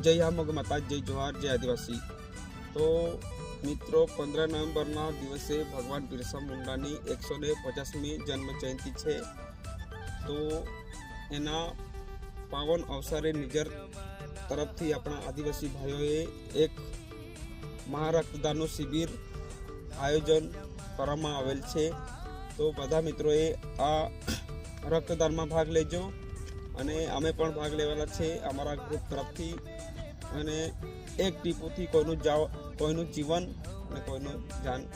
જય આ માતા, જય જોહાર, જય આદિવાસી. તો મિત્રો, પંદર નવેમ્બરના દિવસે ભગવાન બિરસા મુંડાની એકસો ને પચાસમી જન્મ જયંતિ છે. તો એના પાવન અવસરે નિજર તરફથી આપણા આદિવાસી ભાઈઓએ એક મહારક્તદાનનું શિબિર આયોજન કરવામાં આવેલ છે. તો બધા મિત્રોએ આ રક્તદાનમાં ભાગ લેજો. અને અમે પણ ભાગ લેવાના છે અમારા ગ્રુપ તરફથી. અને એક ટીપોથી કોઈનું જાવ, કોઈનું જીવન અને કોઈનું જાન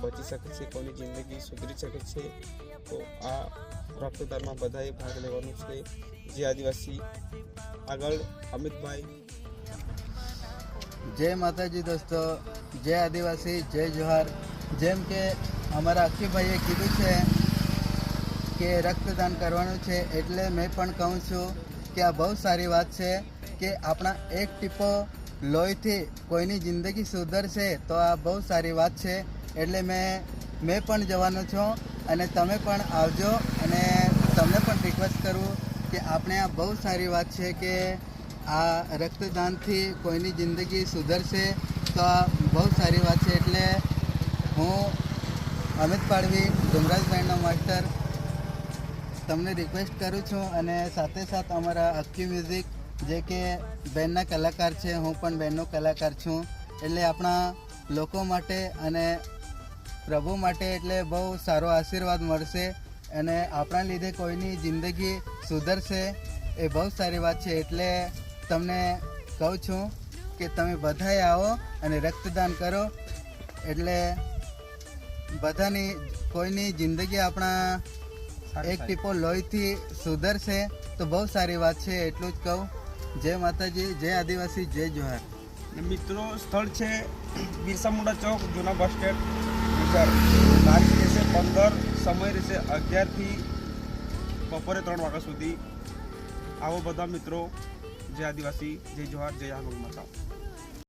બચી શકે છે, કોઈની જિંદગી સુધરી શકે છે. તો આ રક્તદાનમાં બધાએ ભાગ લેવાનું છે. જે આદિવાસી આગળ, અમિતભાઈ. જય માતાજી દોસ્તો, જય આદિવાસી, જય જોહાર. જેમ કે અમારા અખીભાઈએ કીધું છે કે રક્તદાન કરવાનું છે એટલે મેં પણ કહું છું કે આ બહુ સારી વાત છે કે આપણા એક ટીપો લોહીથી કોઈની જિંદગી સુધરશે તો આ બહુ સારી વાત છે એટલે મેં મેં પણ જવાનો છું અને તમે પણ આવજો અને તમને પણ રિક્વેસ્ટ કરું કે આપણે આ બહુ સારી વાત છે કે આ રક્તદાનથી કોઈની જિંદગી સુધરશે તો આ બહુ સારી વાત છે એટલે હું અમિત પાડવી ડુમરાજભાઈનો માસ્ટર તમને રિક્વેસ્ટ કરું છું અને સાથે સાથ અમારા અક્કી મ્યુઝિક જે કે બેનના કલાકાર છે, હું પણ બેનનો કલાકાર છું. એટલે આપણા લોકો માટે અને પ્રભુ માટે એટલે બહુ સારો આશીર્વાદ મળશે અને આપણા લીધે કોઈની જિંદગી સુધરશે એ બહુ સારી વાત છે. એટલે તમને કહું છું કે તમે બધાએ આવો અને રક્તદાન કરો. એટલે બધાની, કોઈની જિંદગી આપણા એક ટીપો લોહીથી સુધરશે તો બહુ સારી વાત છે એટલું જ કહું. જય માતાજી જય આદિવાસી જય જોહાર. મિત્રો સ્થળ છે બિરસા મુંડા ચોક જૂના બસ સ્ટેન્ડ. તારીખ રહેશે પંદર સમય રહેશે અગિયારથી બપોરે ત્રણ વાગ્યા સુધી. આવો બધા મિત્રો જય આદિવાસી જય જોહાર જય હાંગલ માતા